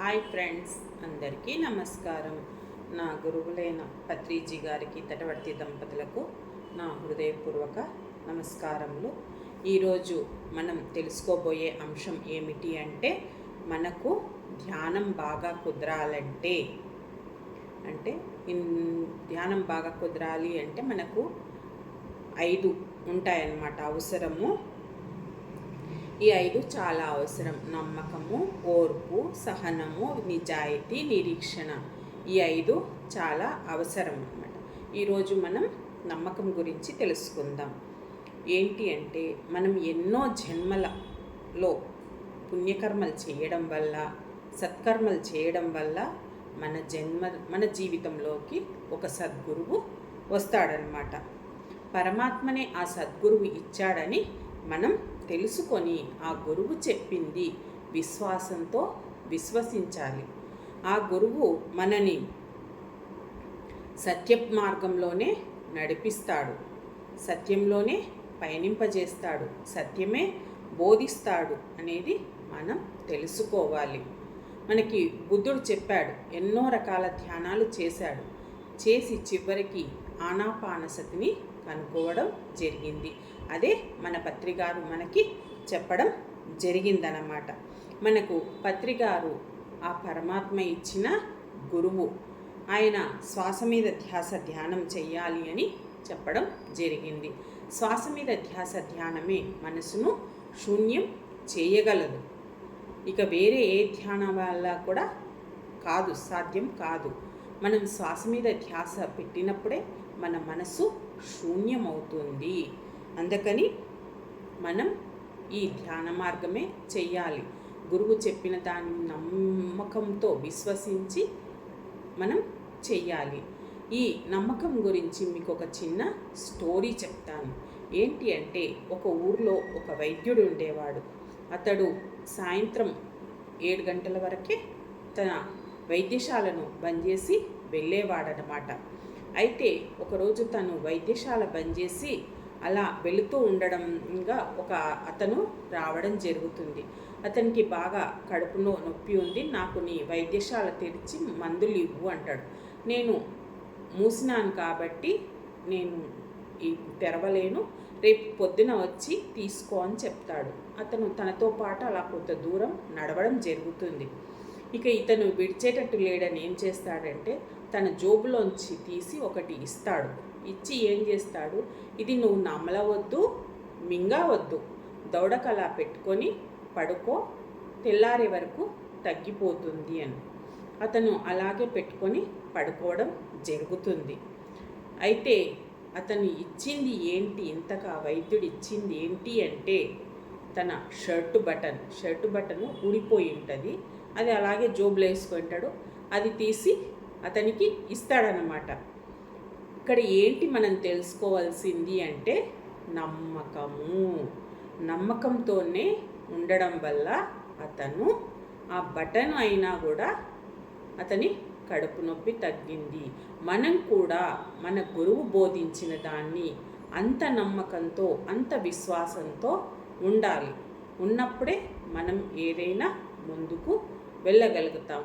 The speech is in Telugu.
హాయ్ ఫ్రెండ్స్ అందరికీ నమస్కారం. నా గురువులైన పత్రిజీ గారికి తటవర్తి దంపతులకు నా హృదయపూర్వక నమస్కారములు. ఈరోజు మనం తెలుసుకోబోయే అంశం ఏమిటి అంటే మనకు ధ్యానం బాగా కుదరాలంటే. అంటే ఇన్- ధ్యానం బాగా కుదరాలి అంటే మనకు ఐదు ఉంటాయన్నమాట. అవసరము ఈ ఐదు చాలా అవసరం. నమ్మకము ఓర్పు సహనము నిజాయితీ నిరీక్షణ. ఈ ఐదు చాలా అవసరం అన్నమాట. ఈరోజు మనం నమ్మకం గురించి తెలుసుకుందాం. ఏంటి అంటే మనం ఎన్నో జన్మలలో పుణ్యకర్మలు చేయడం వల్ల సత్కర్మలు చేయడం వల్ల మన జన్మ మన జీవితంలోకి ఒక సద్గురువు వస్తాడనమాట పరమాత్మనే ఆ సద్గురువు ఇచ్చాడని మనం తెలుసుకొని ఆ గురువు చెప్పింది విశ్వాసంతో విశ్వసించాలి. ఆ గురువు మనని సత్య మార్గంలోనే నడిపిస్తాడు. సత్యంలోనే పయనింపజేస్తాడు. సత్యమే బోధిస్తాడు అనేది మనం తెలుసుకోవాలి. మనకి బుద్ధుడు చెప్పాడు ఎన్నో రకాల ధ్యానాలు చేశాడు. చేసి చివరికి ఆనాపానసతిని కనుక్కోవడం జరిగింది. అదే మన పత్రికారు మనకి చెప్పడం జరిగిందనమాట మనకు పత్రికారు ఆ పరమాత్మ ఇచ్చిన గురువు ఆయన శ్వాస మీద ధ్యాస ధ్యానం చెయ్యాలి అని చెప్పడం జరిగింది. శ్వాస మీద ధ్యాస ధ్యానమే మనసును శూన్యం చేయగలదు. ఇక వేరే ఏ ధ్యానం వల్ల కూడా కాదు సాధ్యం కాదు. మనం శ్వాస మీద ధ్యాస పెట్టినప్పుడే మన మనసు శూన్యమవుతుంది. అందుకని మనం ఈ ధ్యాన మార్గమే చెయ్యాలి. గురువు చెప్పిన దాన్ని నమ్మకంతో విశ్వసించి మనం చెయ్యాలి. ఈ నమ్మకం గురించి మీకు ఒక చిన్న స్టోరీ చెప్తాను. ఏంటి అంటే ఒక ఊర్లో ఒక వైద్యుడు ఉండేవాడు. అతడు సాయంత్రం ఏడు గంటల వరకే తన వైద్యశాలను బంద్ చేసి వెళ్ళేవాడనమాట. అయితే ఒకరోజు తను వైద్యశాల బంద్ చేసి అలా వెళుతూ ఉండడంగా ఒక అతను రావడం జరుగుతుంది. అతనికి బాగా కడుపులో నొప్పి ఉంది. నాకు నీ వైద్యశాల తెరిచి మందులు ఇవ్వు అంటాడు. నేను మూసినాను కాబట్టి నేను ఈ తెరవలేను. రేపు పొద్దున వచ్చి తీసుకో అని చెప్తాడు. అతను తనతో పాటు అలా కొంత దూరం నడవడం జరుగుతుంది. ఇక ఇతను విడిచేటట్టు లేడని ఏం చేస్తాడంటే తన జోబులోంచి తీసి ఒకటి ఇస్తాడు. ఇచ్చి ఏం చేస్తాడు? ఇది నువ్వు నమ్మలవద్దు మింగవద్దు. దౌడకలా పెట్టుకొని పడుకో తెల్లారే వరకు తగ్గిపోతుంది అని. అతను అలాగే పెట్టుకొని పడుకోవడం జరుగుతుంది. అయితే అతను ఇచ్చింది ఏంటి? ఇంతగా వైద్యుడు ఇచ్చింది ఏంటి అంటే తన షర్టు బటన్. షర్టు బటన్ ఊడిపోయి ఉంటుంది. అది అలాగే జోబులో వేసుకుంటాడు. అది తీసి అతనికి ఇస్తాడనమాట ఇక్కడ ఏంటి మనం తెలుసుకోవాల్సింది అంటే నమ్మకము. నమ్మకంతోనే ఉండడం వల్ల అతను ఆ బటన్ అయినా కూడా అతని కడుపు నొప్పి తగ్గింది. మనం కూడా మన గురువు బోధించిన దాన్ని అంత నమ్మకంతో అంత విశ్వాసంతో ఉండాలి. ఉన్నప్పుడే మనం ఏదైనా ముందుకు వెళ్ళగలుగుతాం.